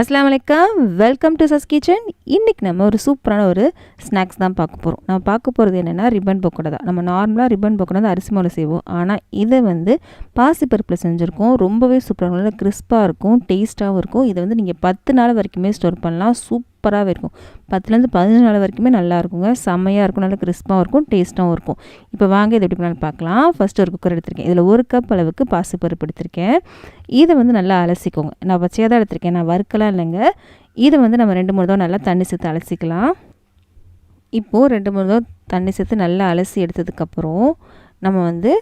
அஸ்லாம் வலைக்கம். Welcome to சஸ் kitchen இன்றைக்கி நம்ம ஒரு சூப்பரான ஒரு ஸ்நாக்ஸ் தான் பார்க்க போகிறோம் நம்ம பார்க்க போகிறது என்னென்னா ரிப்பன் பக்கோடா தான். நம்ம நார்மலாக ரிப்பன் பக்கோடா தான் அரிசி மாவில் செய்வோம். ஆனால் இதை வந்து பாசிப்பருப்பில் செஞ்சுருக்கோம். ரொம்பவே சூப்பராக நல்லா கிறிஸ்பாக இருக்கும் டேஸ்ட்டாகவும் இருக்கும். இதை வந்து நீங்கள் பத்து நாள் வரைக்குமே ஸ்டோர் பண்ணலாம். சூப் சூப்பராகவே இருக்கும். பத்துலேருந்து பதினஞ்சு நாள் வரைக்குமே நல்லா இருக்குங்க. செம்மையாக இருக்கும். நல்லா கிறிஸ்பாகவும் இருக்கும். டேஸ்ட்டாகவும் இருக்கும். இப்போ வாங்க இதை எப்படி பண்ணாலும் பார்க்கலாம். ஃபஸ்ட்டு ஒரு குக்கர் எடுத்திருக்கேன். இதில் ஒரு கப் அளவுக்கு பாசிப்பருப்பு எடுத்திருக்கேன். இதை வந்து நல்லா அலசிக்கோங்க. நான் பச்சையாக தான் எடுத்திருக்கேன். நான் வறுக்கலாம் இல்லைங்க. இதை வந்து நம்ம ரெண்டு மூணு தான் நல்லா தண்ணி சேர்த்து அலசிக்கலாம். இப்போது ரெண்டு மூணு தான் தண்ணி சேர்த்து நல்லா அலசி எடுத்ததுக்கப்புறம் நம்ம வந்து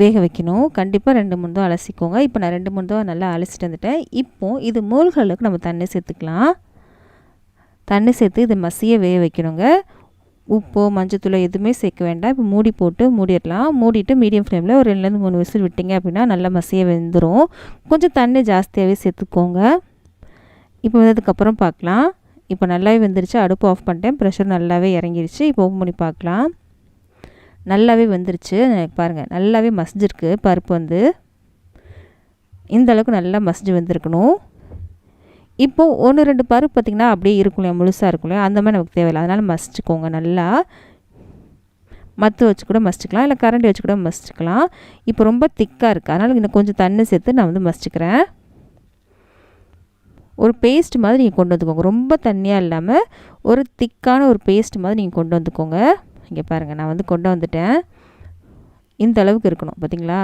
வேக வைக்கணும். கண்டிப்பாக ரெண்டு மூணு தான் அலசிக்கோங்க. இப்போ நான் ரெண்டு மூணு தான் நல்லா அலசிட்டு வந்துட்டேன். இப்போது இது மூழ்களுக்கு நம்ம தண்ணி சேர்த்துக்கலாம். தண்ணி சேர்த்து இதை மசிய வேக வைக்கணுங்க. உப்போ மஞ்சத்தூளோ எதுவுமே சேர்க்க வேண்டாம். இப்போ மூடி போட்டு மூடிடலாம். மூடிட்டு மீடியம் ஃப்ளேமில் ஒரு ரெண்டுலேருந்து மூணு விசில் விட்டிங்க அப்படின்னா நல்லா மசிய வெந்துடும் கொஞ்சம் தண்ணி ஜாஸ்தியாகவே சேர்த்துக்கோங்க. இப்போ வந்ததுக்கப்புறம் பார்க்கலாம். இப்போ நல்லாவே வெந்துருச்சு. அடுப்பு ஆஃப் பண்ணிட்டேன். ப்ரெஷர் நல்லாவே இறங்கிருச்சு. இப்போ ஓப்பன் பண்ணி பார்க்கலாம். நல்லாவே வந்துருச்சு. பாருங்கள் நல்லாவே மசிஞ்சிருக்கு. பருப்பு வந்து இந்த அளவுக்கு நல்லா மசிஞ்சு வந்திருக்கணும். இப்போது ஒன்று ரெண்டு பருப்பு பார்த்திங்கன்னா அப்படியே இருக்கும் இல்லையா முழுசாக இருக்கும் இல்லையா அந்த மாதிரி நமக்கு தேவையில்லை. அதனால் மசிச்சுக்கோங்க நல்லா. மத்து வச்சு கூட மசிச்சுக்கலாம் இல்லை கரண்டி வச்சு கூட மசிச்சுக்கலாம். இப்போ ரொம்ப திக்காக இருக்குது அதனால் இன்னும் கொஞ்சம் தண்ணி சேர்த்து நான் வந்து மசிச்சுக்கிறேன். ஒரு பேஸ்ட் மாதிரி நீங்கள் கொண்டு வந்துக்கோங்க. ரொம்ப தண்ணியாக இல்லாமல் ஒரு திக்கான ஒரு பேஸ்ட் மாதிரி நீங்கள் கொண்டு வந்துக்கோங்க. இங்கே பாருங்கள் நான் வந்து கொண்டு வந்துட்டேன். இந்த அளவுக்கு இருக்கணும் பார்த்திங்களா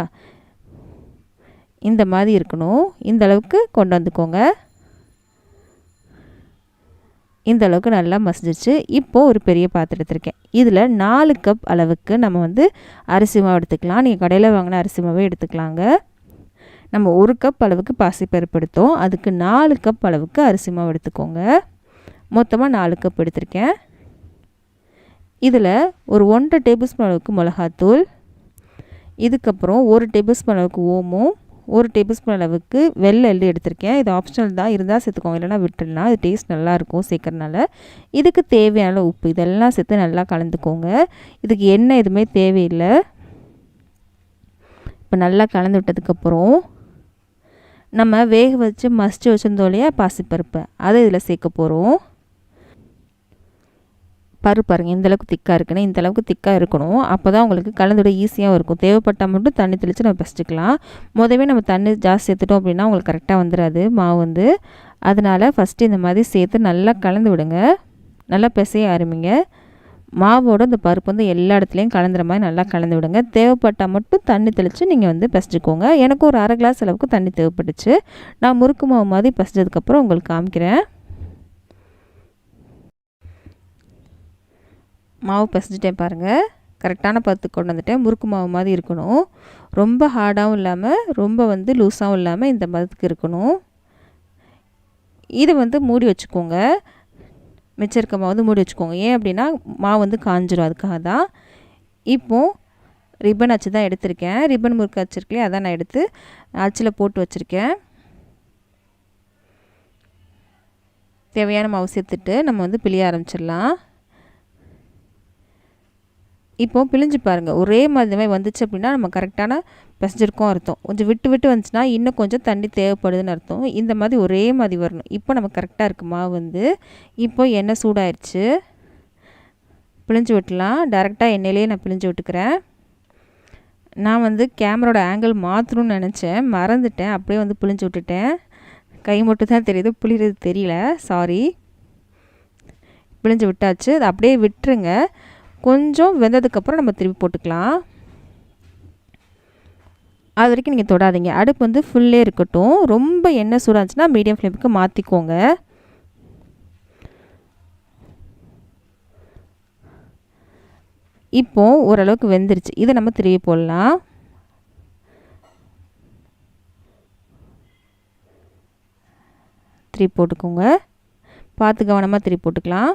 இந்த மாதிரி இருக்கணும். இந்த அளவுக்கு கொண்டு வந்துக்கோங்க. இந்த அளவுக்கு நல்லா மசிஞ்சிச்சு இப்போது ஒரு பெரிய பாத்திரம் எடுத்திருக்கேன். இதில் நாலு கப் அளவுக்கு நம்ம வந்து அரிசி மாவு எடுத்துக்கலாம். நீங்கள் கடையில் வாங்கின அரிசி மாவே எடுத்துக்கலாங்க. நம்ம ஒரு கப் அளவுக்கு பாசிப்பருப்பு எடுத்தோம். அதுக்கு நாலு கப் அளவுக்கு அரிசி மாவு எடுத்துக்கோங்க. மொத்தமாக நாலு கப் எடுத்திருக்கேன். இதில் ஒரு ஒன்றரை டேபிள் ஸ்பூன் அளவுக்கு மிளகாத்தூள். இதுக்கப்புறம் ஒரு டேபிள் ஸ்பூன் அளவுக்கு ஓமும். ஒரு டேபிள் ஸ்பூன் அளவுக்கு வெள்ளை எள்ளு எடுத்திருக்கேன். இது ஆப்ஷனல் தான். இருந்தால் சேர்த்துக்கோங்க. இல்லைனா விட்டுடலாம். இது டேஸ்ட் நல்லாயிருக்கும் சேர்க்கறனால இதுக்கு தேவையான உப்பு இதெல்லாம் சேர்த்து நல்லா கலந்துக்கோங்க. இதுக்கு எண்ணெய் எதுவுமே தேவையில்லை. இப்போ நல்லா கலந்து விட்டதுக்கப்புறம் நம்ம வேக வச்சு மசிச்சு வச்சுருந்தோம் இல்லையா? பாசிப்பருப்பை. அதை இதில் சேர்க்க போகிறோம். பருப்பு பாருங்கள் இந்தளவுக்கு திக்காக இருக்குன்னு இந்தளவுக்கு திக்காக இருக்கணும். அப்போ தான் உங்களுக்கு கலந்துட ஈஸியாகவும் இருக்கும். தேவைப்பட்டால் மட்டும் தண்ணி தெளித்து நம்ம பசிச்சுக்கலாம். முதவே நம்ம தண்ணி ஜாஸ்தி சேர்த்துட்டோம் அப்படின்னா உங்களுக்கு கரெக்டாக வந்துடாது மாவு வந்து. அதனால் ஃபஸ்ட்டு இந்த மாதிரி சேர்த்து நல்லா கலந்து விடுங்க. நல்லா பிசைய ஆரம்பிங்க. மாவோட இந்த பருப்பு வந்து எல்லா இடத்துலையும் கலந்துற மாதிரி நல்லா கலந்து விடுங்க. தேவைப்பட்டால் மட்டும் தண்ணி தெளித்து நீங்கள் வந்து பசிச்சுக்கோங்க. எனக்கு ஒரு அரை கிளாஸ் அளவுக்கு தண்ணி தேவைப்பட்டுச்சு. நான் முறுக்கு மாவு மாதிரி பசிச்சதுக்கப்புறம் உங்களுக்கு காமிக்கிறேன். மாவு பிசைஞ்சிட்டேன் பாருங்கள் கரெக்டான பத்து கொண்டு வந்துட்டேன். முறுக்கு மாவு மாதிரி இருக்கணும். ரொம்ப ஹார்டாகவும் இல்லாமல் ரொம்ப வந்து லூஸாகவும் இல்லாமல் இந்த மதத்துக்கு இருக்கணும். இதை வந்து மூடி வச்சுக்கோங்க. மிச்சம் இருக்க மாவு வந்து மூடி வச்சுக்கோங்க. ஏன் அப்படின்னா மாவு வந்து காஞ்சிரும். அதுக்காக தான். இப்போது ரிப்பன் அச்சு தான் எடுத்திருக்கேன். ரிப்பன் முறுக்கு வச்சுருக்கலையே அதான் நான் எடுத்து அச்சில் போட்டு வச்சுருக்கேன். தேவையான மாவு சேர்த்துட்டு நம்ம வந்து பிழிய ஆரம்பிச்சிடலாம். இப்போது பிழிஞ்சு பாருங்கள் ஒரே மாதிரி வந்துச்சு அப்படின்னா நம்ம கரெக்டான பிசைஞ்சிருக்கோம் அர்த்தம். கொஞ்சம் விட்டு விட்டு வந்துச்சுன்னா இன்னும் கொஞ்சம் தண்ணி தேவைப்படுதுன்னு அர்த்தம். இந்த மாதிரி ஒரே மாதிரி வரணும். இப்போ நம்ம கரெக்டாக இருக்குமா மாவு வந்து இப்போ எண்ணெய் சூடாயிருச்சு. பிழிஞ்சு விட்டலாம் டேரெக்டாக எண்ணெயிலே நான் பிழிஞ்சு விட்டுக்கிறேன். நான் வந்து கேமரோட ஆங்கிள் மாற்றணும்னு நினச்சேன். மறந்துட்டேன். அப்படியே வந்து பிழிஞ்சு விட்டுட்டேன். கை மட்டும் தான் தெரியுது. புளிகிறது தெரியல. சாரி பிழிஞ்சு விட்டாச்சு. அதை அப்படியே விட்டுருங்க. கொஞ்சம் வெந்ததுக்கப்புறம் நம்ம திருப்பி போட்டுக்கலாம். அது வரைக்கும் நீங்கள் தொடாதீங்க. அடுப்பு வந்து ஃபுல்லே இருக்கட்டும். ரொம்ப எண்ணெய் சூடாச்சுன்னா மீடியம் ஃப்ளேமுக்கு மாற்றிக்கோங்க இப்போ ஓரளவுக்கு வெந்துருச்சு. இதை நம்ம திருப்பி போடலாம். திருப்பி போட்டுக்கோங்க. பார்த்து கவனமாக திருப்பி போட்டுக்கலாம்.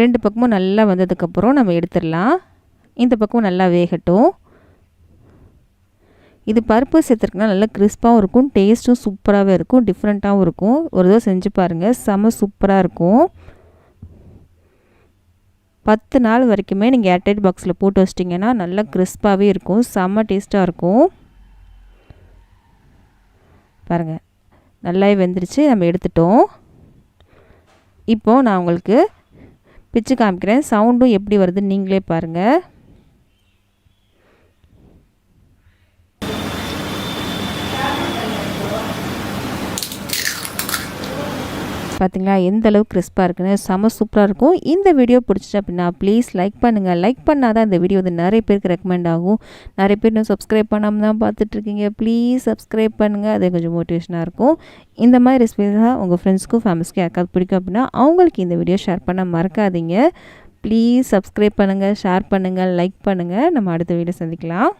ரெண்டு பக்கமும் நல்லா வந்ததுக்கப்புறம் நம்ம எடுத்துடலாம். இந்த பக்கமும் நல்லா வேகட்டும். இது பருப்பு சேர்த்துருக்குனா நல்லா கிறிஸ்பாகவும் இருக்கும் டேஸ்ட்டும் சூப்பராகவே இருக்கும் டிஃப்ரெண்ட்டாகவும் இருக்கும். ஒரு தடவை செஞ்சு பாருங்கள் செம சூப்பராக இருக்கும். பத்து நாள் வரைக்குமே நீங்கள் ஏர்டைட் பாக்ஸில் போட்டு வச்சிட்டிங்கன்னா நல்லா கிறிஸ்பாகவே இருக்கும் செம்ம டேஸ்ட்டாக இருக்கும். பாருங்கள் நல்லாவே வெந்துருச்சு நம்ம எடுத்துட்டோம். இப்போது நான் உங்களுக்கு பிச்சு காமிக்கிறேன். சவுண்டும் எப்படி வருதுன்னு நீங்களே பாருங்கள் பார்த்தீங்களா எந்த அளவு கிறிஸ்பாக இருக்குன்னு செம சூப்பராக இருக்கும். இந்த வீடியோ பிடிச்சிச்சு அப்படின்னா ப்ளீஸ் லைக் பண்ணுங்கள் லைக் பண்ணால் தான் இந்த வீடியோ வந்து நிறைய பேருக்கு ரெக்கமெண்ட் ஆகும். நிறைய பேர் இன்னும் சப்ஸ்கிரைப் பண்ணாமல் தான் பார்த்துட்ருக்கீங்க. ப்ளீஸ் சப்ஸ்கிரைப் பண்ணுங்கள் அது கொஞ்சம் மோட்டிவேஷனாக இருக்கும். இந்த மாதிரி ரெசிபிஸாக உங்கள் ஃப்ரெண்ட்ஸ்க்கும் ஃபேமிலிஸ்க்கும் யாருக்காவது பிடிக்கும் அப்படின்னா அவங்களுக்கு இந்த வீடியோ ஷேர் பண்ண மறக்காதீங்க. ப்ளீஸ் சப்ஸ்கிரைப் பண்ணுங்கள் ஷேர் பண்ணுங்கள் லைக் பண்ணுங்கள் நம்ம அடுத்த வீடியோ சந்திக்கலாம்.